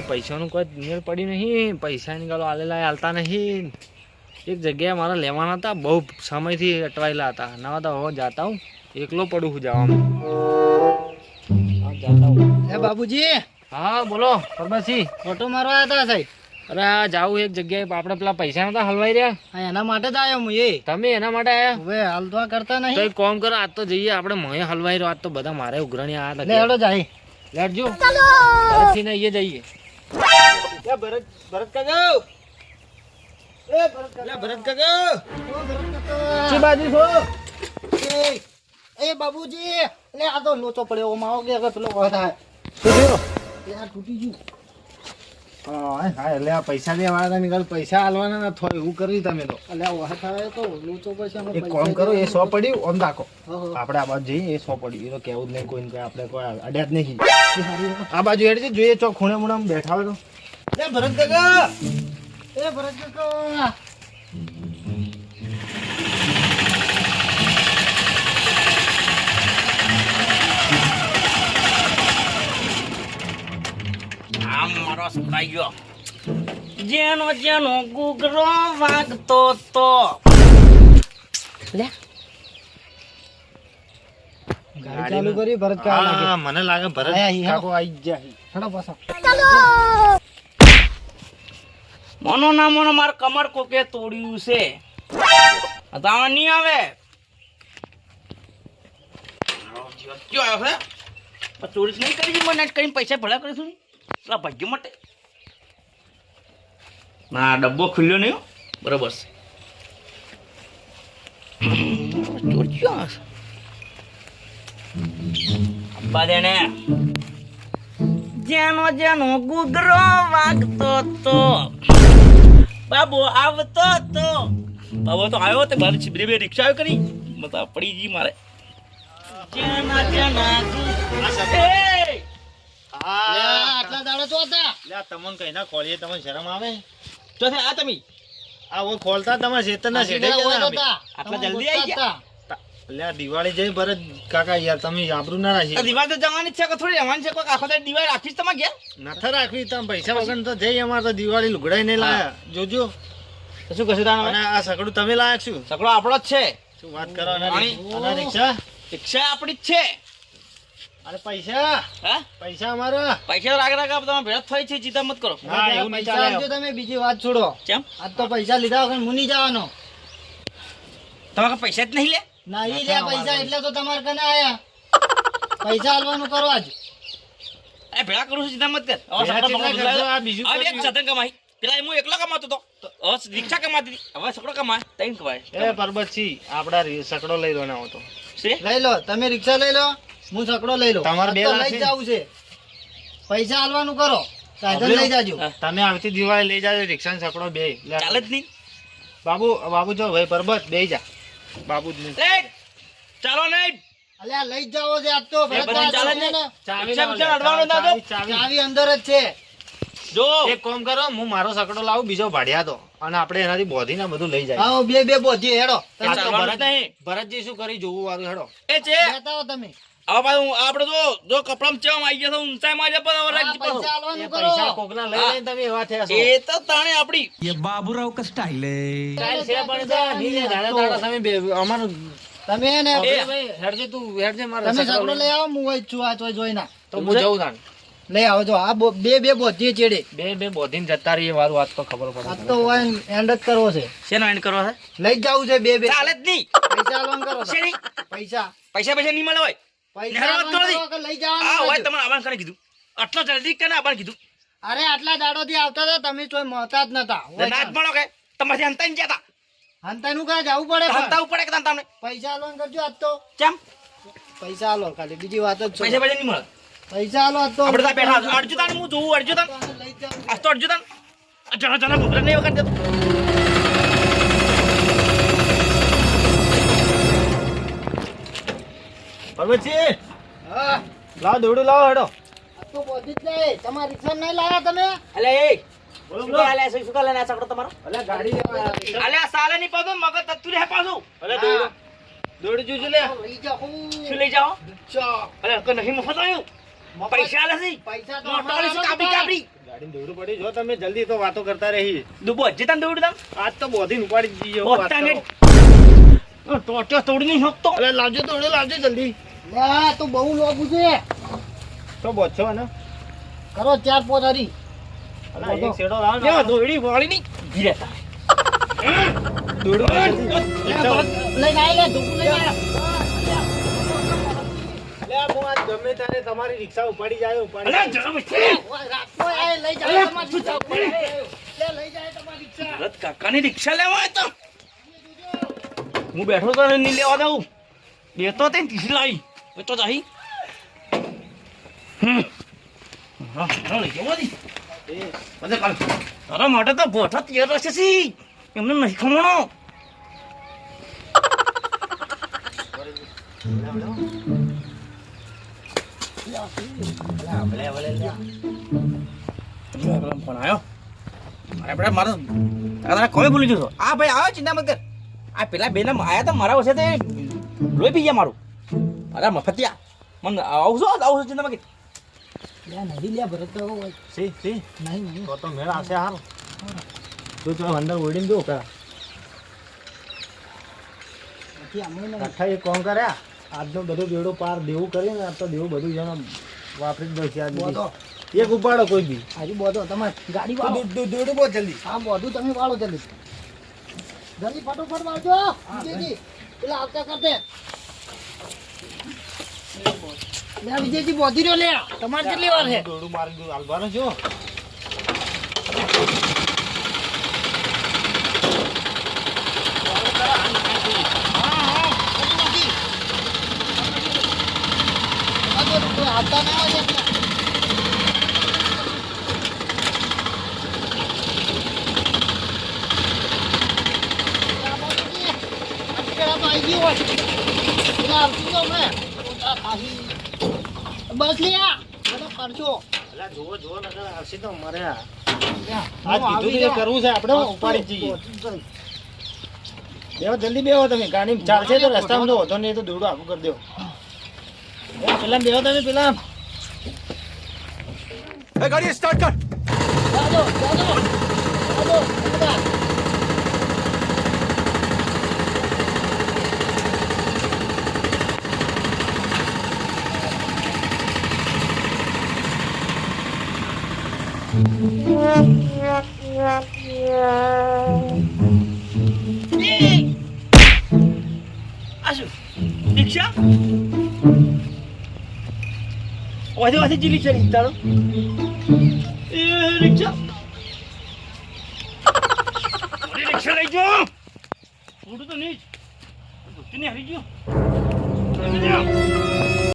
તો પૈસાનું કોઈ મેળ પડી નહીં. પૈસાની નીકળો આલેલા હાલતા નહીં. એક જગ્યાએ મારા લેવાના હતા બહુ સમયથી અટવાયેલા હતા. ના તો હવે જાતા હું. એકલો પડું હું જવામાં. બાબુજી હા. બોલો પરબાસી ફોટો મારવા આવ્યા હતા સાહેબ અરે આ જાવું એક જગ્યાએ. આપણે પેલા પૈસા નતા હલવાઈ રહ્યા? એના માટે જ આવ્યો હું એ. તમે એના માટે આવ્યા? હવે હાલ આ કરતા નહીં. એક કોમ કરો આજ તો જઈએ. આપણે મહે હલવાઈ રહ્યો. આજ તો બધા મારે ઉઘરણી આવ્યા લે હતા હેડો જાય લેટજો ભરતથી ને જઈએ. ભરત ભરત કાકા એ ભરત કાકા. ભરત કાકા શી બાજુ છો? એ એ બાબુજી લે આ તો લોચો પડ્યો માવો કે હવે પેલો વાત થાય. શું થયું? એ આ તૂટી ગયું. હા હા એટલે આ પૈસા લેવા આવ્યા હતા પૈસા હાલવાના ના થોય એવું કરી તમે તો. આ વાત થાય તો લોચો અમે એક કામ કરો એ સો પડ્યું ઓમ રાખો. આપડે. આપણે આ બાજુ જઈએ એ સો પડ્યું. એ તો કેવું જ નહીં કોઈને કઈ આપણે કોઈ અડ્યા જ નહીં. આ બાજુ હેડ જોઈએ ચો ખૂણે મૂણે બેઠા હોય તો. એ ભરત કાકા! એ ભરત કાકા! આમ મારો સુકાઈ ગયો. જેનો જેનો ગુગરો વાગતો તો. લે. ગાડી ચાલુ કરી ભરત કાકા મને લાગે ભરત કાકો ગયા પાછો. મોનો ના મોનો માર કમર કોકે તોડ્યું છે. તાવા નહીં આવે. ક્યો નહીં કરી મને કરીને પૈસા ભલા કરીશું પેલા માટે? ના ડબ્બો ખુલ્યો નહીં બરોબર છે. ચોર ક્યાં જેનો જેનો ગુગરો વાગતો તો. બાબુ આવતો તો. બાબુ તો આવ્યો તે મારી છીબરી બે રિક્ષા આવ્યો કરી. મતા પડી ગઈ મારે. આટલા દાડા તો હતા. લે તમને કઈ ના ખોલીએ તમને શરમ આવે? તો આ તમે. આ ખોલતા તમારે શેતર ના આટલા જલ્દી આવી ગયા? લે દિવાળી જઈ ભરત કાકા યાર તમે આબરૂ ના રાખી. દિવાળ તો જવાની છે કે થોડી રહેવાની છે? કોઈ આખો તો દિવાળ રાખીશ તમે ઘેર? નથા રાખવી તમે પૈસા વગર તો જઈ અમારે તો દિવાળી લુગડાઈ નહીં લાયા. જોજો. શું કશું તાણ આ સકડું તમે લાયા છું? સકડો આપણો જ છે. શું વાત કરો અને રિક્ષા? રિક્ષા આપણી જ છે. અરે પૈસા? હા? પૈસા અમારા? પૈસા રાગ રાગ આપ તમે ભેટ થઈ છે ચિંતા મત કરો. હા, એવું નહીં પૈસા ચાલે. તમે બીજી વાત છોડો. કેમ? આજ તો પૈસા લીધા વગર મુની જવાનો. તમારે પૈસા જ નહીં લે? ના લે પૈસા એટલે તો તમારે કને આયા? પૈસા આલવાનું કરો આજ. એ ભેળા કરું છું ચિંતા મત કર. હવે ભેળા સકડો ચિંતા પકડો કરજો, લાવ્યો. આ બીજું હવે એક સાધન કમાઈ. પેલા હું એકલો કમાતો હતો હવે રિક્ષા કમાતી હવે સકડો કમાય. તૈન કમાય. એ પરબતસિંહ આપડા સકડો લઈ લો ને આવો લઈ લો તમે રિક્ષા લઈ લો હું સકડો લઈ લો. તમારે બે લઈ છે? છે. પૈસા હાલવાનું કરો. સાધન લઈ જાજો. તમે આવતી દિવાળી લઈ જાજો રિક્ષા ને સકડો બે. ચાલે જ નહીં. બાબુ બાબુ જો ભાઈ પરબત બે જા. બાબુ ચાલો નહીં અલ્યા લઈ જાવો છે આજ તો. ભરત બધું ચાલે ભાઈ, ને? ચાવી રિક્ષા લાવો, બિક્ષા અડવાનો ના દો. ચાવી, ચાવી. ચાવી. અંદર જ છે. જો. એક કામ કરો હું મારો સકડો લાવું બીજો ભાડિયા તો. અને આપણે એનાથી બોધીને બધું લઈ જાય. આવો બે બે બોધી હેડો. ભરતજી શું કરી જોવું વાળું હેડો. એ છે. લેતા તમે. હવે આપણે જો જો કપડામાં આવી ગયા પણ પૈસા કોકના લઈ હા. લઈને તમે એવા થયા છો. એ તો તાણે આપણી સ્ટાઇલ છે પણ તો નહીં દાડા દાડા તમે બે- અમારું તમે ને હેડજે તું હેડજે મારો તમે સકડો સકડો લઈ. લઈ આવો હું હોય છું આ ચોય જોઈ ના તો હું જઉં તાન લઈ આવો જો આ બો- બે બે બોધી ચેડે. બે બે બોધીને જતા રહીએ મારું વાત તો ખબર આ પડે તો હોય એન્ડ જ કરવો છે. શેનો એન્ડ કરવા છે? લઈ જ જવું છે બે બે. ચાલે જ નહીં. પૈસા કરો પૈસા. પૈસા પૈસા નહીં મળે હોય? લઈ કીધું. આટલો જલ્દી કેને આબાન કીધું? અરે આટલા દાડો થી આવતા હતા તમે ચોય મળતા જ નતા. તો ના કે. તમારથી હંતાઈને ગયા હતા હંતા નું કાં જવું પડે તો પડે કે તમને? પૈસા આલવાનું કરજો આજ તો. કેમ પૈસા આલો ખાલી બીજી વાત જ પૈસા પૈસા નહીં મળે. પૈસા આલો આજ તો. આપણે બેઠા હતા. અડજો તાન હું જોઉં અડજો તાન. તો લઈ જ જવું છે. આ તો અડજો તાન. આ જણા નહીં દેતો. પરબતસિંહ હા લાવો દોડું લાવો હેડો. આ તો બોધી જ જાય તમારા રિક્ષા નહીં લાયા તમે? અલે એ નહીં નહીં તમે જલ્દી તો વાતો કરતા રહી. દુબો હજી તને દોડું આજ તો બોધી ઉપાડી દીધી. ટોટ્યો તોડી નહીં શકતો. લાવજો તોડ્યો લાવજો જલ્દી. લે તું બહુ લોગું છે. તો બોધશો ને. કરો ચાર પોચ હરી. ને. દોડી વાળી ગમે ત્યારે તમારી રિક્ષા ઉપાડી જાય કાકાની રિક્ષા લેવા તો. હું બેઠો તો નહીં લેવા દઉં. દેતો તે ત્રીસી લાવી. હા લઈ જવા દી એ, બધે કાલ તારા માટે તો ભોઠા તૈયાર રહેશે સી. એમને નહીં ખમણો. ફોન આવ્યો આપણે મારો તારા કોમે ભૂલી જશો આ ભાઈ આવ્યો ચિંતા મત કર. આ પેલા બેના આયા તો મારા વસે તે લોહી પી ગયા મારું. અરે મફતિયા મને આવશો આવશો ચિંતા મત કર લે, નહીં લે, ભરત તો. સી, સી. નહીં, નહીં. તો તો મેળ આવશે હારો તું તો અંદર ઓડીને જો કરા નહીં. એક કોમ કર્યા આજનો બધો બેડો પાર દેવું કરીને આ તો દેવું બધું જણ વાપરી જ દઉં છે આજ. એક ઉપાડો કોઈ બી હાજી બોધો, તમારે ગાડી વાળો. દોડું બહુ જલ્દી હા, બોધું તમે વાળો જલ્દી. જલ્દી ફટોફટ વાળજો. પેલા આવતા કરતે. લે, વિજયજી, બોધી રહ્યો લે. તમારે કેટલી વાર છે દોડું મારી દઉં હાલવાનો છો આવતા ના હોય એટલે. બસ લ્યા બધો ખર્ચો એટલે જુઓ જુઓ નકર આવશે તો મરે આ. કીધું કે કરવું છે આપણે ઉપાડી જઈએ. બેવો જલ્દી બેહો તમે. ગાડી ચાલશે તો રસ્તામાં તો વધો નહીં તો દોડું આખું કરી દો. પેલા બેહો તમે પેલા. જાજો જાજો જાજો. બધા. આ શું રિક્ષા વાજે વાજે જી રિક્ષા ની તારો એ રિક્ષા રિક્ષા લઈ જો છોડું તો નહીં. ધોતી ને હરી ગયો.